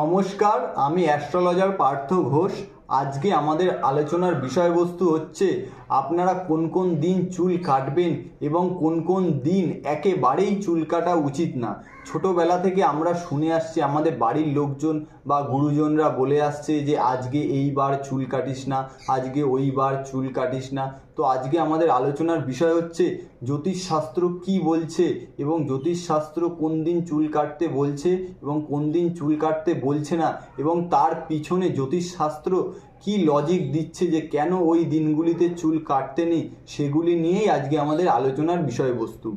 নমস্কার আমি অ্যাস্ট্রোলজার পার্থ ঘোষ। আজকে আমাদের আলোচনার বিষয়বস্তু হচ্ছে আপনারা কোন কোন দিন চুল কাটবেন এবং কোন কোন দিন একেবারেই চুল কাটা উচিত না। ছোটোবেলা থেকে আমরা শুনে আসছি, আমাদের বাড়ির লোকজন বা গুরুজনরা বলে আসছে যে, আজকে এইবার চুল কাটিস না, আজকে ওইবার চুল কাটিস না। তো আজকে আমাদের আলোচনার বিষয় হচ্ছে, জ্যোতিষশাস্ত্র কি বলছে এবং জ্যোতিষশাস্ত্র কোন দিন চুল কাটতে বলছে এবং কোন দিন চুল কাটতে বলছে না এবং তার পিছনে জ্যোতিষশাস্ত্র কি লজিক দিচ্ছে যে কেন ওই দিনগুলিতে চুল কাটতে নেই সেগুলি নিয়েই আজকে আমাদের আলোচনার বিষয়বস্তু।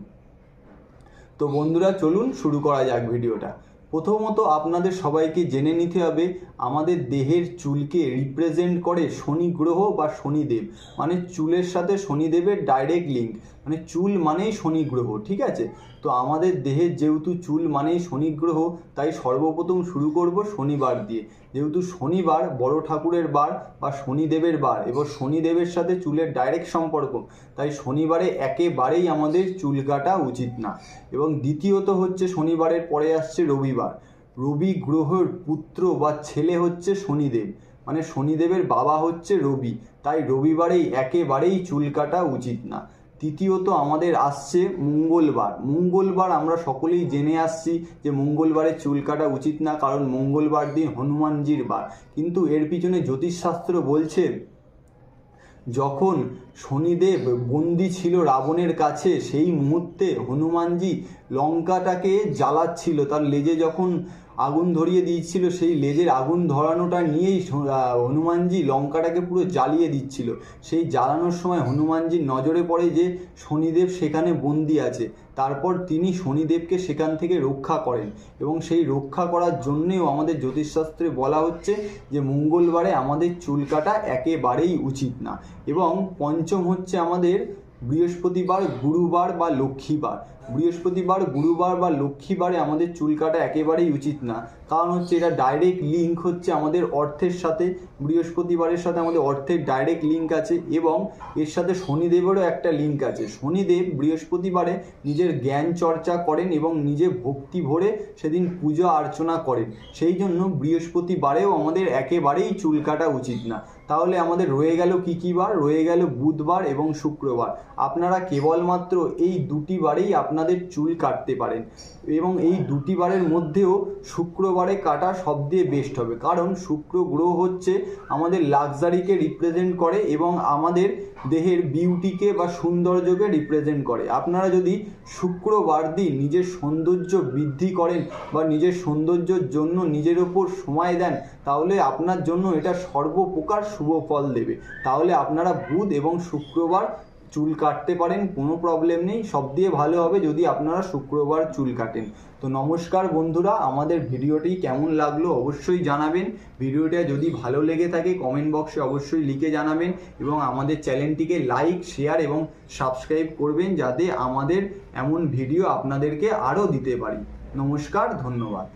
তো বন্ধুরা, চলুন শুরু করা যাক ভিডিওটা। প্রথমত আপনাদের সবাইকে জেনে নিতে হবে, আমাদের দেহের চুলকে রিপ্রেজেন্ট করে শনি গ্রহ বা শনিদেব। মানে চুলের সাথে শনিদেবের ডাইরেক্ট লিঙ্ক মানে চুল মানেই শনি গ্রহ, ঠিক আছে? তো আমাদের দেহের যেহেতু চুল মানেই শনি গ্রহ, তাই সর্বপ্রথম শুরু করব শনিবার দিয়ে। যেহেতু শনিবার বড় ঠাকুরের বার বা শনিদেবের বার, এবার শনিদেবের সাথে চুলের ডাইরেক্ট সম্পর্ক। তাই শনিবারে একেবারেই আমাদের চুল কাটা উচিত না। এবং দ্বিতীয়ত হচ্ছে শনিবারের পরে আসছে রবিবার। রবি গ্রহের পুত্র বা ছেলে হচ্ছে শনিদেব। মানে শনিদেবের বাবা হচ্ছে রবি। তাই রবিবারেই একেবারেই চুল কাটা উচিত না। তৃতীয়ত আমাদের আসছে মঙ্গলবার। মঙ্গলবার আমরা সকলেই জেনে আসছি যে মঙ্গলবারে চুল কাটা উচিত না, কারণ মঙ্গলবার দিন হনুমানজির বার। কিন্তু এর পিছনে জ্যোতিষশাস্ত্র বলছে যখন শনিদেব বন্দি ছিল রাবণের কাছে সেই মুহূর্তে হনুমানজি লঙ্কাটাকে জ্বালাচ্ছিল। তার লেজে যখন আগুন ধরিয়ে দিয়েছিল সেই লেজের আগুন ধরানোটা নিয়েই হনুমানজি লঙ্কাটাকে পুরো জ্বালিয়ে দিচ্ছিল। সেই জ্বালানোর সময় হনুমানজির নজরে পড়ে যে শনিদেব সেখানে বন্দি আছে। তারপর তিনি শনিদেবকে সেখান থেকে রক্ষা করেন এবং সেই রক্ষা করার জন্যেও আমাদের জ্যোতিষশাস্ত্রে বলা হচ্ছে যে মঙ্গলবারে আমাদের চুল কাটা একেবারেই উচিত না। এবং পঞ্চম হচ্ছে আমাদের বৃহস্পতিবার, গুরুবার বা লক্ষ্মীবার। বৃহস্পতিবার, গুরুবার বা লক্ষ্মীবারে আমাদের চুল কাটা একেবারেই উচিত না। কারণ হচ্ছে এটা ডাইরেক্ট লিঙ্ক হচ্ছে আমাদের অর্থের সাথে, বৃহস্পতিবারের সাথে আমাদের অর্থের ডাইরেক্ট লিঙ্ক আছে এবং এর সাথে শনিদেবেরও একটা লিঙ্ক আছে। শনিদেব বৃহস্পতিবারে নিজের জ্ঞান চর্চা করেন এবং নিজে ভক্তি ভরে সেদিন পূজা অর্চনা করেন। সেই জন্য বৃহস্পতিবারেও আমাদের একেবারেই চুল কাটা উচিত না। তাহলে আমাদের রয়ে গেল কী কী বার? রয়ে গেল বুধবার এবং শুক্রবার। আপনারা কেবলমাত্র এই দুটি বারেই আপনাদের চুল কাটতে পারেন। এবং এই দুটি বারের মধ্যেও শুক্রবারে কাটা সব দিয়ে বেস্ট হবে। কারণ শুক্র গ্রহ হচ্ছে আমাদের লাক্সারিকে রিপ্রেজেন্ট করে এবং আমাদের দেহের বিউটিকে বা সৌন্দর্যকে রিপ্রেজেন্ট করে। আপনারা যদি শুক্রবার দিন নিজের সৌন্দর্য বৃদ্ধি করেন বা নিজের সৌন্দর্যের জন্য নিজের ওপর সময় দেন, তাহলে আপনার জন্য এটা সর্বপ্রকার শুভ ফল দেবে। তাহলে আপনারা বুধ এবং শুক্রবার চুল কাটতে পারেন, কোনো প্রবলেম নেই। সব দিয়ে ভালো হবে যদি আপনারা শুক্রবার চুল কাটেন। তো নমস্কার বন্ধুরা, আমাদের ভিডিওটি কেমন লাগল অবশ্যই জানাবেন। ভিডিওটা যদি ভালো লেগে থাকে কমেন্ট বক্সে অবশ্যই লিখে জানাবেন এবং আমাদের চ্যানেলটিকে লাইক শেয়ার এবং সাবস্ক্রাইব করবেন যাতে আমাদের এমন ভিডিও আপনাদেরকে আরও দিতে পারি। নমস্কার, ধন্যবাদ।